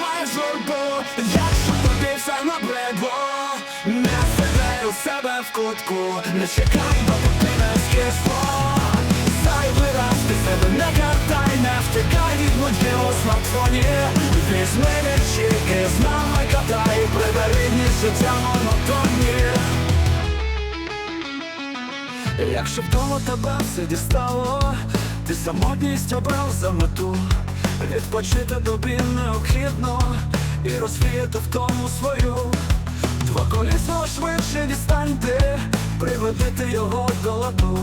тримай журбу, якщо тобі все набридло Не сидай у себе в кутку, не чекай, допоки не скисло Зайвий раз ти себе не картай, не втикай від нудьги у смартфоні. Візьми вічики, з нами катай, прибери дні життя монотонні. Якщо вдома тебе все дістало, ти самотність обрав за мету Відпочити тобі необхідно і розвіяти в тому свою. Двоколісно швидше дістань ти, приведити його до ладу.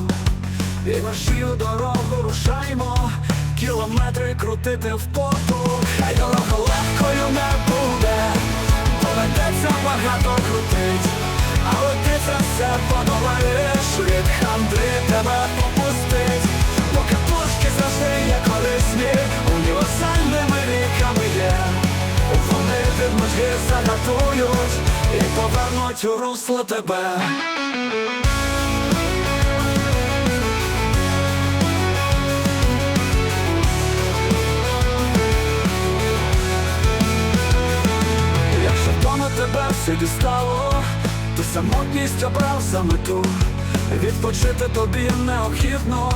І маршію дорогу рушаймо, кілометри крутити в поту. Хай дорога легкою не буде, доведеться багато крутить. Але ти це все подолаєш від хандри тебе повернуть у русло тебе. Якщо вдома тебе все дістало, то самотність обрав за мету Відпочити тобі необхідно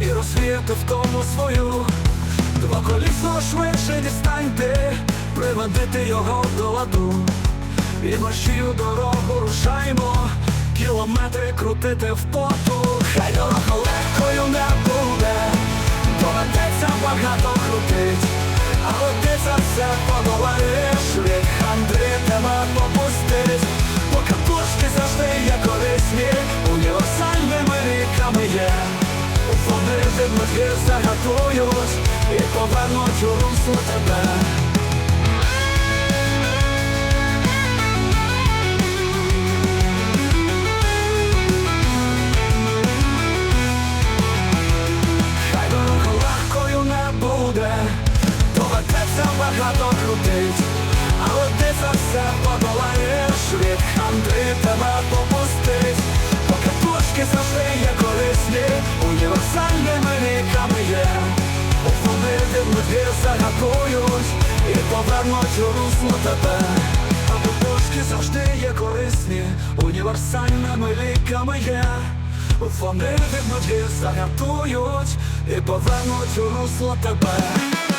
і розвіяти в тому свою. Двоколісно швидше дістань ти, приведити його до ладу І маршію дорогу рушаймо, кілометри крутити в поту Хай дорога легкою не буде, доведеться багато крутить. Але ти за все подолаєш від хандри тебе попустить. Бо катушки завжди є корисні, універсальними ліками є. Вони від загатують і повернуть у русло тебе багато крутить, але ти за все подолаєш від хандри тебе попустить, бо катушки завжди є корисні, універсальними ліками є, вони мети загатують і повернуть у русло тебе. А катушки завжди є корисні, універсальними ліками є. Вони від мети загатують і повернуть у русло тебе